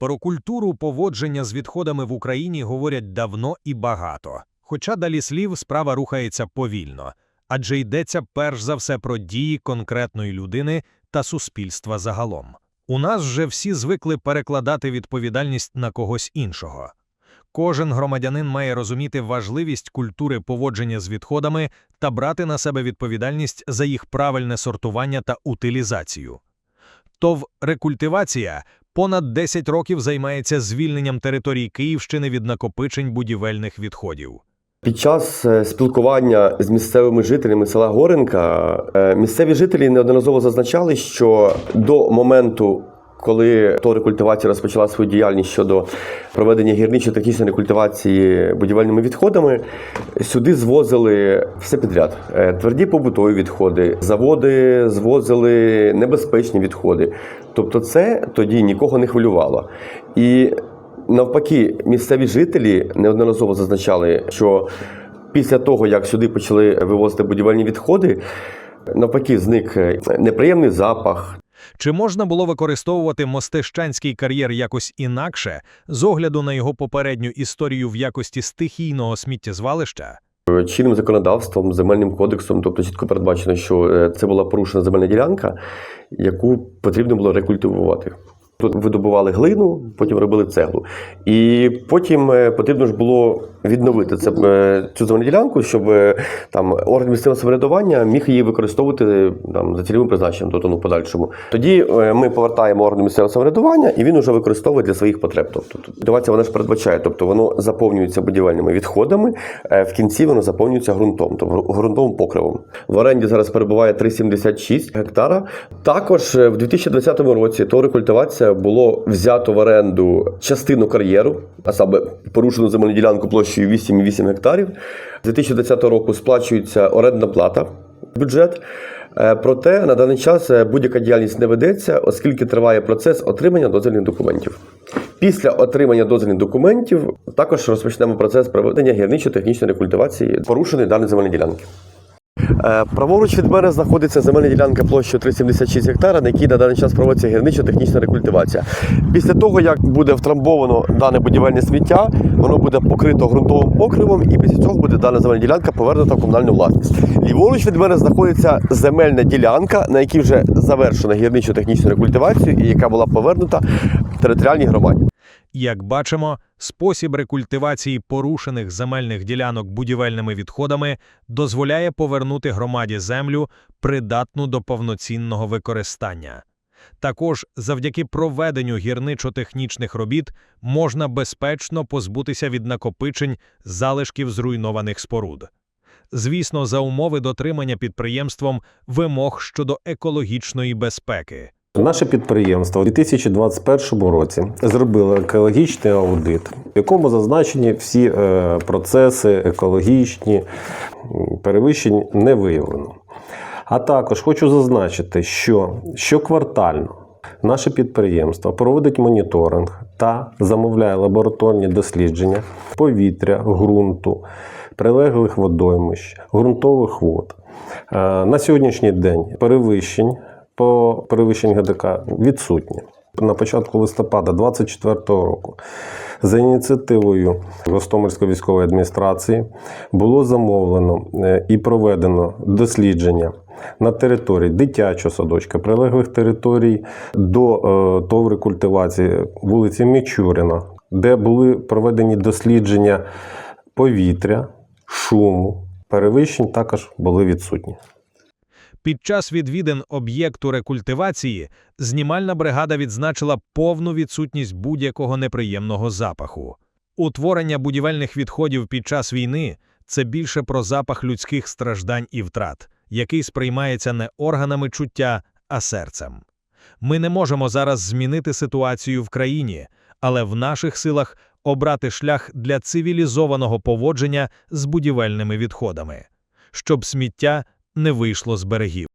Про культуру поводження з відходами в Україні говорять давно і багато. Хоча далі слів справа рухається повільно, адже йдеться перш за все про дії конкретної людини та суспільства загалом. У нас вже всі звикли перекладати відповідальність на когось іншого. Кожен громадянин має розуміти важливість культури поводження з відходами та брати на себе відповідальність за їх правильне сортування та утилізацію. ТОВ «Рекультивація» понад 10 років займається звільненням територій Київщини від накопичень будівельних відходів. Під час е, спілкування з місцевими жителями села Горенка е, місцеві жителі неодноразово зазначали, що до моменту, коли то рекультивація розпочала свою діяльність щодо проведення гірничо-технічної рекультивації будівельними відходами, сюди звозили все підряд: Е, тверді побутові відходи, заводи звозили небезпечні відходи. Тобто, це тоді нікого не хвилювало. І Навпаки, місцеві жителі неодноразово зазначали, що після того, як сюди почали вивозити будівельні відходи, навпаки, зник неприємний запах. Чи можна було використовувати Мостищанський кар'єр якось інакше, з огляду на його попередню історію в якості стихійного сміттєзвалища? Чинним законодавством, земельним кодексом, тобто чітко передбачено, що е, це була порушена земельна ділянка, яку потрібно було рекультивувати. Тут видобували глину, потім робили цеглу. І потім е, потрібно ж було відновити це, е, цю земельну ділянку, щоб е, там орган місцевого самоврядування міг її використовувати там, за цільовим призначенням, тобто ну, подальшому. Тоді ми повертаємо орган місцевого самоврядування, і він вже використовує для своїх потреб. Тобто культивація вона ж передбачає, тобто воно заповнюється будівельними відходами, в кінці воно заповнюється ґрунтом, тобто ґрунтовим покривом. В оренді зараз перебуває 3,76 гектара. Також в 2020 році то рекультивація було взято в оренду частину кар'єру, а саме порушену земельну ділянку площею 8,8 гектарів. З 2020 року сплачується орендна плата в бюджет. Е, Проте на даний час е, будь-яка діяльність не ведеться, оскільки триває процес отримання дозвільних документів. Після отримання дозвільних документів також розпочнемо процес проведення гірничо-технічної рекультивації порушеної даної земельної ділянки. Е, Праворуч від мене знаходиться земельна ділянка площею 376 гектара, на якій на даний час проводиться гірничо-технічна рекультивація. Після того, як буде втрамбовано дане будівельне сміття, воно буде покрито ґрунтовим покривом, і після цього буде дана земельна ділянка повернута в комунальну власність. Ліворуч від мене знаходиться земельна ділянка, на якій вже завершена гірничо-технічна рекультивація, і яка була повернута територіальній громаді. Як бачимо, спосіб рекультивації порушених земельних ділянок будівельними відходами дозволяє повернути громаді землю, придатну до повноцінного використання. Також завдяки проведенню гірничо-технічних робіт можна безпечно позбутися від накопичень залишків зруйнованих споруд. Звісно, за умови дотримання підприємством вимог щодо екологічної безпеки. Наше підприємство у 2021 році зробило екологічний аудит, в якому зазначені всі е, процеси екологічні, перевищень не виявлено. А також хочу зазначити, що щоквартально наше підприємство проводить моніторинг та замовляє лабораторні дослідження повітря, ґрунту, прилеглих водоймищ, ґрунтових вод. Е, На сьогоднішній день перевищень по перевищенню ГДК відсутні. На початку листопада 2024 року за ініціативою Гостомельської військової адміністрації було замовлено е, і проведено дослідження на території дитячого садочка, прилеглих територій до е, ТОВ рекультивації вулиці Мічуріна, де були проведені дослідження повітря, шуму, перевищень також були відсутні. Під час відвідин об'єкту рекультивації знімальна бригада відзначила повну відсутність будь-якого неприємного запаху. Утворення будівельних відходів під час війни – це більше про запах людських страждань і втрат, який сприймається не органами чуття, а серцем. Ми не можемо зараз змінити ситуацію в країні, але в наших силах обрати шлях для цивілізованого поводження з будівельними відходами, щоб сміття не вийшло з берегів.